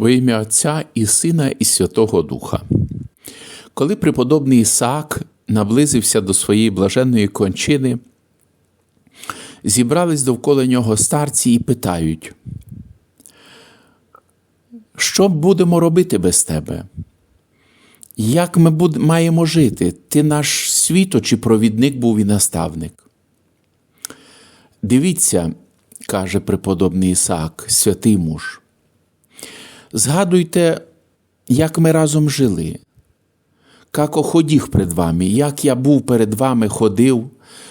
Во ім'я Отця і Сина, і Святого Духа. Коли преподобний Ісаак наблизився до своєї блаженної кончини, зібрались довкола нього старці і питають, що будемо робити без тебе? Як ми маємо жити? Ти наш світо чи провідник був і наставник? Дивіться, каже преподобний Ісаак, святий муж. Згадуйте, як ми разом жили, як оходів перед вами, як я був перед вами, ходив,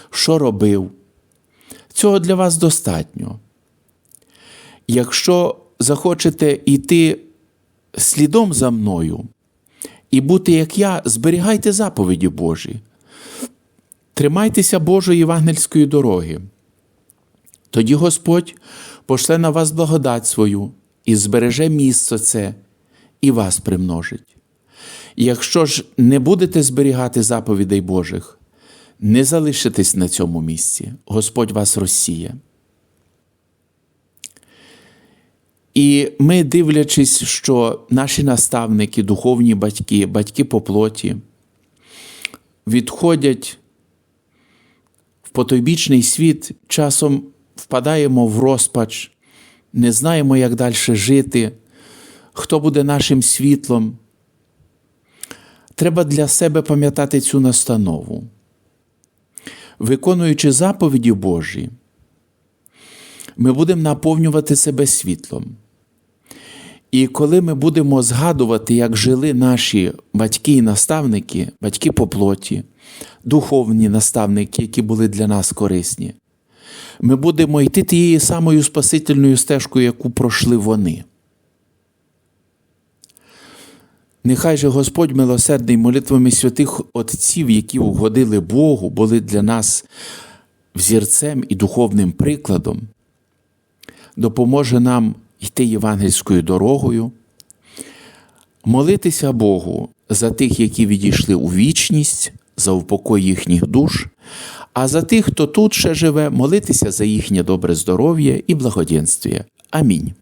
що робив. Цього для вас достатньо. Якщо захочете йти слідом за мною і бути як я, зберігайте заповіді Божі, тримайтеся Божої євангельської дороги. Тоді Господь пошле на вас благодать свою і збереже місце це, і вас примножить. Якщо ж не будете зберігати заповідей Божих, не залишитесь на цьому місці, Господь вас розсіє. І ми, дивлячись, що наші наставники, духовні батьки, батьки по плоті, відходять в потойбічний світ, часом впадаємо в розпач, не знаємо, як далі жити, хто буде нашим світлом. Треба для себе пам'ятати цю настанову. Виконуючи заповіді Божі, ми будемо наповнювати себе світлом. І коли ми будемо згадувати, як жили наші батьки і наставники, батьки по плоті, духовні наставники, які були для нас корисні, ми будемо йти тією самою спасительною стежкою, яку пройшли вони. Нехай же Господь милосердний молитвами святих Отців, які угодили Богу, були для нас взірцем і духовним прикладом, допоможе нам йти євангельською дорогою, молитися Богу за тих, які відійшли у вічність, за упокой їхніх душ, а за тих, хто тут ще живе, молитися за їхнє добре здоров'я і благоденствие. Амінь.